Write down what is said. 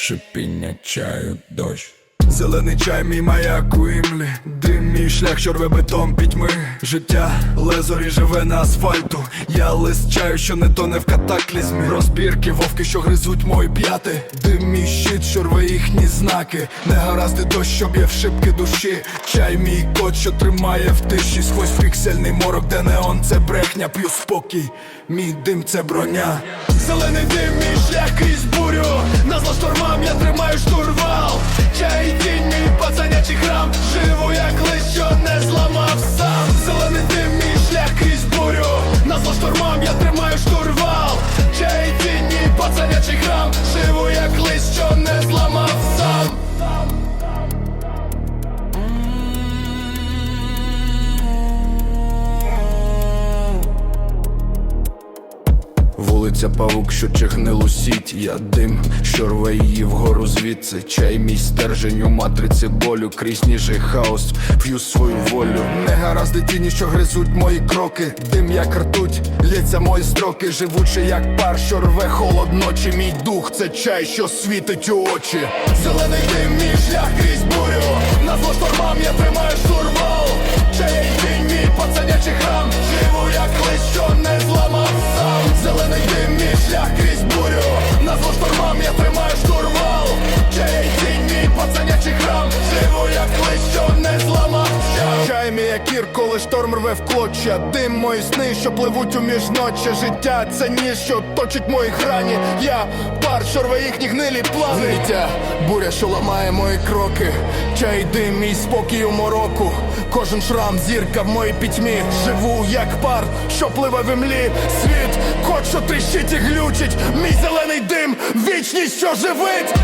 шипіння чаю, дощ. Зелений чай, мій маяк у імлі. Дим, мій шлях, що рве бетон пітьми. Життя, лезорі живе на асфальту. Я лист чаю, що не тоне в катаклізмі. Розбірки, вовки, що гризуть мої п'яти. Дим, мій щит, що рве їхні знаки. Негаразди дощ, що б'є в шибки душі. Чай, мій кот, що тримає в тиші. Сквозь піксельний морок, де неон, це брехня. П'ю спокій, мій дим, це броня Зелений дим, мій шлях крізь бурю. На зло штормам я тримаю штурвал. Чай тінь, мій пацанячий храм. Живу як лист, що не зламав сам. Зелений дим, мій шлях крізь бурю. На зло штормам я тримаю штурвал. Чай тінь, мій пацанячий храм. Живу як лист, що не Вулиця павук, що чихне лусіть, я дим, що рве її вгору звідси. Чай мій стержень у матриці болю, крізь ніжий хаос, п'ю свою волю. Негаразди тіні, що гризуть мої кроки. Дим як ртуть, лється мої строки, живучий як пар, що рве холод ночі. Мій дух це чай, що світить у очі. Зелений дим, мій шлях крізь бурю. На зло штормам я тримаю якір, коли шторм рве в клоччя. Дим мої сни, що пливуть у міжночі. Життя це ніж, що точить мої грані. Я пар, що рве їхні гнилі плани. Злиття, буря, що ламає мої кроки. Чай дим, мій спокій у мороку. Кожен шрам, зірка в моїй пітьмі. Живу як пар, що пливе в імлі. Світ, кот, що тріщить і глючить. Мій зелений дим, вічність, що живить.